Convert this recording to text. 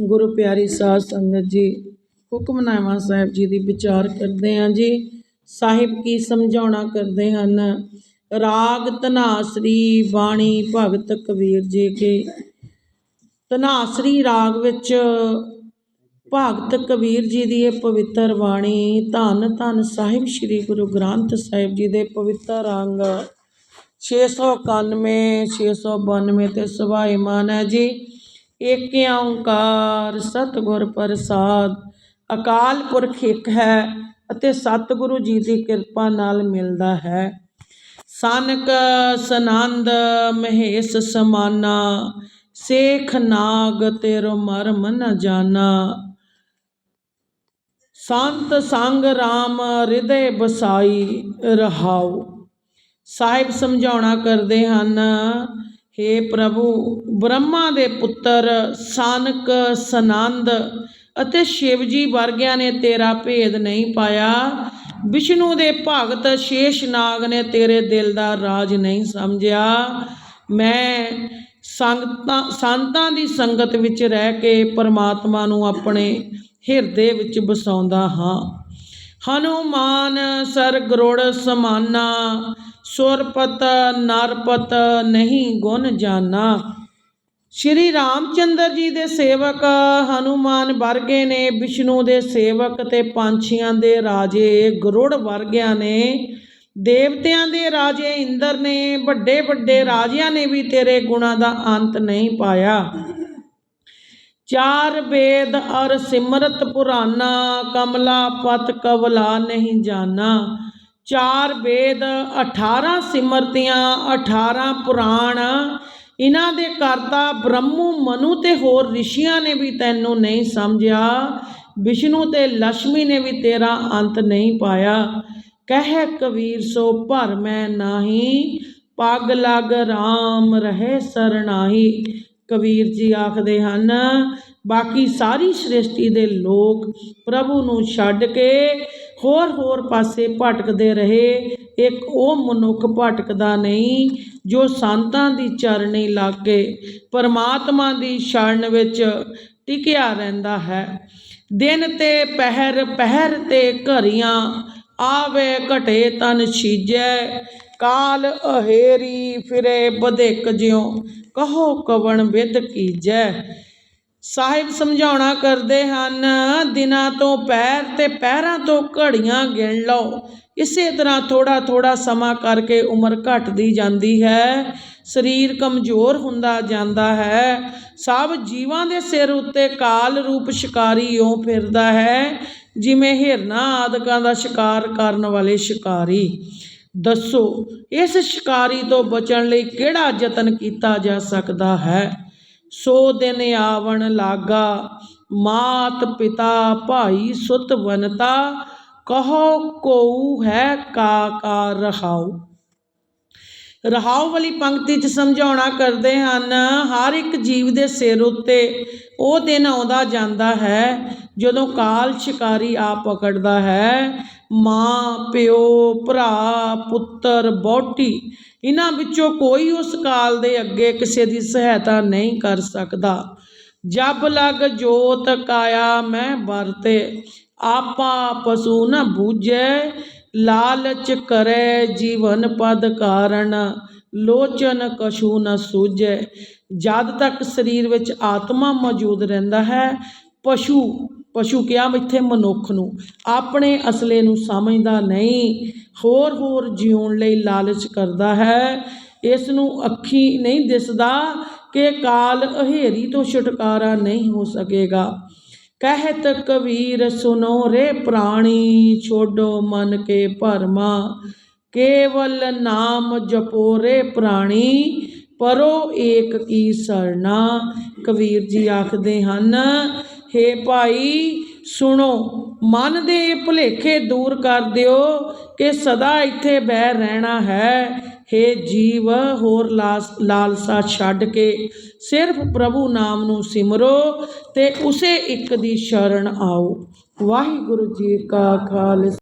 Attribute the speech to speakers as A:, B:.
A: ਗੁਰੂ ਪਿਆਰੀ ਸਾਧ ਸੰਗਤ ਜੀ ਹੁਕਮਨਾਮਾ ਸਾਹਿਬ ਜੀ ਦੀ ਵਿਚਾਰ ਕਰਦੇ ਹਾਂ ਜੀ। ਸਾਹਿਬ ਕੀ ਸਮਝਾਉਣਾ ਕਰਦੇ ਹਨ? ਰਾਗ ਧਨਾਸਰੀ ਬਾਣੀ ਭਗਤ ਕਬੀਰ ਜੀ ਕੇ। ਧਨਾਸਰੀ ਰਾਗ ਵਿੱਚ ਭਗਤ ਕਬੀਰ ਜੀ ਦੀ ਇਹ ਪਵਿੱਤਰ ਬਾਣੀ, ਧੰਨ ਧੰਨ ਸਾਹਿਬ ਸ੍ਰੀ ਗੁਰੂ ਗ੍ਰੰਥ ਸਾਹਿਬ ਜੀ ਦੇ ਪਵਿੱਤਰ ਅੰਗ 691 692 ਤੇ ਸੁਭਾਈਮਾਨ ਹੈ ਜੀ। ਏਕ ਓੰਕਾਰ, ਸਤਿਗੁਰ ਪ੍ਰਸਾਦ, ਅਕਾਲ ਪੁਰਖ ਇੱਕ ਹੈ ਅਤੇ ਸਤਿਗੁਰੂ ਜੀ ਦੀ ਕਿਰਪਾ ਨਾਲ ਮਿਲਦਾ ਹੈ। ਸਨਕ ਸਨੰਦ ਮਹੇਸ਼ ਸਮਾਨਾ, ਸੇਖ ਨਾਗ ਤੇਰੋ ਮਰਮ ਨ ਜਾਣਾ ਸੰਤ ਸੰਗ RAM ਹਿਰਦੇ ਬਸਾਈ ਰਹਾਓ ਸਾਹਿਬ ਸਮਝਾਉਣਾ ਕਰਦੇ ਹਨ हे ਪ੍ਰਭੂ, ਬ੍ਰਹਮਾ ਦੇ ਪੁੱਤਰ, ਸਾਨਕ ਸਨੰਦ ਅਤੇ ਸ਼ਿਵ ਜੀ ਵਰਗਿਆਂ ਨੇ ਤੇਰਾ ਭੇਦ ਨਹੀਂ ਪਾਇਆ। ਵਿਸ਼ਨੂੰ ਦੇ ਭਗਤ ਸ਼ੇਸ਼ਨਾਗ ਨੇ ਤੇਰੇ ਦਿਲ ਦਾ ਰਾਜ ਨਹੀਂ ਸਮਝਿਆ। ਮੈਂ ਸੰਗਤਾਂ, ਸੰਤਾਂ ਦੀ ਸੰਗਤ ਵਿੱਚ ਰਹਿ ਕੇ ਪਰਮਾਤਮਾ ਨੂੰ ਆਪਣੇ ਹਿਰਦੇ ਵਿੱਚ ਵਸਾਉਂਦਾ ਹਾਂ। ਹਨੂਮਾਨ ਸਰਗਰੁੜ ਸਮਾਨਾ ਸੁਰਪਤ ਨਰਪਤ ਨਹੀਂ ਗੁਣ ਜਾਣਾ ਸ਼੍ਰੀ ਰਾਮਚੰਦਰ ਜੀ ਦੇ ਸੇਵਕ ਹਨੂਮਾਨ ਵਰਗੇ ਨੇ, ਵਿਸ਼ਨੂੰ ਦੇ ਸੇਵਕ ਤੇ ਪੰਛੀਆਂ ਦੇ ਰਾਜੇ ਗਰੁੜ ਵਰਗਿਆਂ ਨੇ, ਦੇਵਤਿਆਂ ਦੇ ਰਾਜੇ ਇੰਦਰ ਨੇ ਵੱਡੇ ਵੱਡੇ ਰਾਜਿਆਂ ਨੇ ਵੀ ਤੇਰੇ ਗੁਣਾਂ ਦਾ ਅੰਤ ਨਹੀਂ ਪਾਇਆ। ਚਾਰ ਵੇਦ ਅਰ ਸਿਮਰਤ ਪੁਰਾਨਾ, ਕਮਲਾ ਪਤ ਕਵਲਾ ਨਹੀਂ ਜਾਣਾ ਚਾਰ ਵੇਦ 18 ਸਿਮਰਤੀਆਂ 18 ਪੁਰਾਣ। ਇਹਨਾਂ ਦੇ ਕਰਤਾ ਬ੍ਰਹਮੂ, ਮਨੂ ਤੇ ਹੋਰ ਰਿਸ਼ੀਆਂ ਨੇ ਵੀ ਤੈਨੂੰ ਨਹੀਂ ਸਮਝਿਆ। ਵਿਸ਼ਨੂੰ ਤੇ ਲక్ష్ਮੀ ਨੇ ਵੀ ਤੇਰਾ ਅੰਤ ਨਹੀਂ ਪਾਇਆ। ਕਹਿ ਕਬੀਰ, ਸੋ ਭਰ ਮੈਂ ਨਾਹੀ, ਪੱਗ ਲਗ RAM ਰਹੇ ਸਰਣਾਹੀ। ਕਬੀਰ ਜੀ ਆਖਦੇ ਹਨ, ਬਾਕੀ ਸਾਰੀ ਸ੍ਰਿਸ਼ਟੀ ਦੇ ਲੋਕ ਪ੍ਰਭੂ ਨੂੰ ਛੱਡ ਕੇ ਹੋਰ ਹੋਰ ਪਾਸੇ ਭਟਕਦੇ ਰਹੇ। ਇੱਕ ਉਹ ਮਨੁੱਖ ਭਟਕਦਾ ਨਹੀਂ ਜੋ ਸੰਤਾਂ ਦੀ ਚਰਣੀ ਲੱਗ ਕੇ ਪਰਮਾਤਮਾ ਦੀ ਸ਼ਰਨ ਵਿੱਚ ਟਿਕਿਆ ਰਹਿੰਦਾ ਹੈ। ਦਿਨ ਤੇ ਪਹਿਰ ਪਹਿਰ ਤੇ ਘਰੀਆਂ, ਆਵੇ ਘਟੇ ਤਨ ਛੀਜੈ ਕਾਲ ਅਹੇਰੀ ਫਿਰੇ ਬਧਿਕ ਜਿਉ। ਕਹੋ ਕਵਣ ਵਿਦ ਕੀਜੈ। ਸਾਹਿਬ ਸਮਝਾਉਣਾ ਕਰਦੇ ਹਨ, ਦਿਨਾਂ ਤੋਂ ਪੈਰ ਤੇ ਪੈਰਾਂ ਤੋਂ ਘੜੀਆਂ ਗਿਣ ਲਓ। ਇਸੇ ਤਰ੍ਹਾਂ ਥੋੜਾ ਥੋੜਾ ਸਮਾਂ ਕਰਕੇ ਉਮਰ ਘਟਦੀ ਜਾਂਦੀ ਹੈ। ਸਰੀਰ ਕਮਜ਼ੋਰ ਹੁੰਦਾ ਜਾਂਦਾ ਹੈ। ਸਭ ਜੀਵਾਂ ਦੇ ਸਿਰ ਉੱਤੇ ਕਾਲ ਰੂਪ ਸ਼ਿਕਾਰੀ ਓ ਫਿਰਦਾ ਹੈ, ਜਿਵੇਂ ਹਿਰਨਾ ਆਦਿਕਾਂ ਦਾ ਸ਼ਿਕਾਰ ਕਰਨ ਵਾਲੇ ਸ਼ਿਕਾਰੀ। ਦੱਸੋ, ਇਸ ਸ਼ਿਕਾਰੀ ਤੋਂ ਬਚਣ ਲਈ ਕਿਹੜਾ ਯਤਨ ਕੀਤਾ ਜਾ ਸਕਦਾ ਹੈ? ਸੋ ਦਿਨ ਆਵਣ ਲਾਗਾ, ਮਾਤ ਪਿਤਾ ਭਾਈ ਸੁਤ ਵਨਤਾ, ਕਹੋ ਕੋਉ ਹੈ ਕਾ ਕਾ ਰਹਾਉ। ਰਹਾਉ ਵਾਲੀ ਪੰਕਤੀ 'ਚ ਸਮਝਾਉਣਾ ਕਰਦੇ ਹਨ, ਹਰ ਇੱਕ ਜੀਵ ਦੇ ਸਿਰ ਉੱਤੇ ਉਹ ਦਿਨ ਆਉਂਦਾ ਜਾਂਦਾ ਹੈ ਜਦੋਂ ਕਾਲ ਸ਼ਿਕਾਰੀ ਆ ਪਕੜਦਾ ਹੈ ਮਾਂ, ਪਿਓ, ਭਰਾ, ਪੁੱਤਰ ਬੋਟੀ ਇਹਨਾਂ ਵਿੱਚੋਂ ਕੋਈ ਉਸ ਕਾਲ ਦੇ ਅੱਗੇ ਕਿਸੇ ਦੀ ਸਹਾਇਤਾ ਨਹੀਂ ਕਰ ਸਕਦਾ। ਜਬ ਲਗ ਜੋਤ ਕਾਇਆ ਮੈਂ ਵਰਤੇ, ਆਪਾ ਪਸੂ ਨ ਬੂਝੈ, ਲਾਲਚ ਕਰੈ ਜੀਵਨ ਪਦ ਕਾਰਨ ਲੋਚਨ ਕਛੂ ਨ ਸੂਝੈ। ਜਦ ਤੱਕ ਸਰੀਰ ਵਿੱਚ ਆਤਮਾ ਮੌਜੂਦ ਰਹਿੰਦਾ ਹੈ, ਪਸ਼ੂ ਪਸ਼ੂ ਕਿਹਾ ਇੱਥੇ ਮਨੁੱਖ ਨੂੰ, ਆਪਣੇ ਅਸਲੇ ਨੂੰ ਸਮਝਦਾ ਨਹੀਂ, ਹੋਰ ਹੋਰ ਜਿਉਣ ਲਈ ਲਾਲਚ ਕਰਦਾ ਹੈ। ਇਸ ਨੂੰ ਅੱਖੀ ਨਹੀਂ ਦਿਸਦਾ ਕਿ ਕਾਲ ਅਹੇਰੀ ਤੋਂ ਛੁਟਕਾਰਾ ਨਹੀਂ ਹੋ ਸਕੇਗਾ। ਕਹਿਤ ਕਬੀਰ ਸੁਨੋ ਰੇ ਪ੍ਰਾਣੀ, ਛੋਡੋ ਮਨ ਕੇ ਭਰਮਾ। ਕੇਵਲ ਨਾਮ ਜਪੋ ਰੇ ਪ੍ਰਾਣੀ, ਪਰੋ ਏਕ ਕੀ ਸਰਣਾ। ਕਬੀਰ ਜੀ ਆਖਦੇ ਹਨ ਹੇ ਭਾਈ, ਸੁਣੋ, ਮਨ ਦੇ ਭੁਲੇਖੇ ਦੂਰ ਕਰ ਦਿਓ ਕਿ ਸਦਾ ਇੱਥੇ ਬਹਿ ਰਹਿਣਾ ਹੈ। ਹੇ ਜੀਵ, ਹੋਰ ਲਾਸ, ਲਾਲਸਾ ਛੱਡ ਕੇ ਸਿਰਫ ਪ੍ਰਭੂ ਨਾਮ ਨੂੰ ਸਿਮਰੋ ਤੇ ਉਸੇ ਇੱਕ ਦੀ ਸ਼ਰਨ ਆਓ। ਵਾਹਿਗੁਰੂ ਜੀ ਕਾ ਖਾਲਸਾ।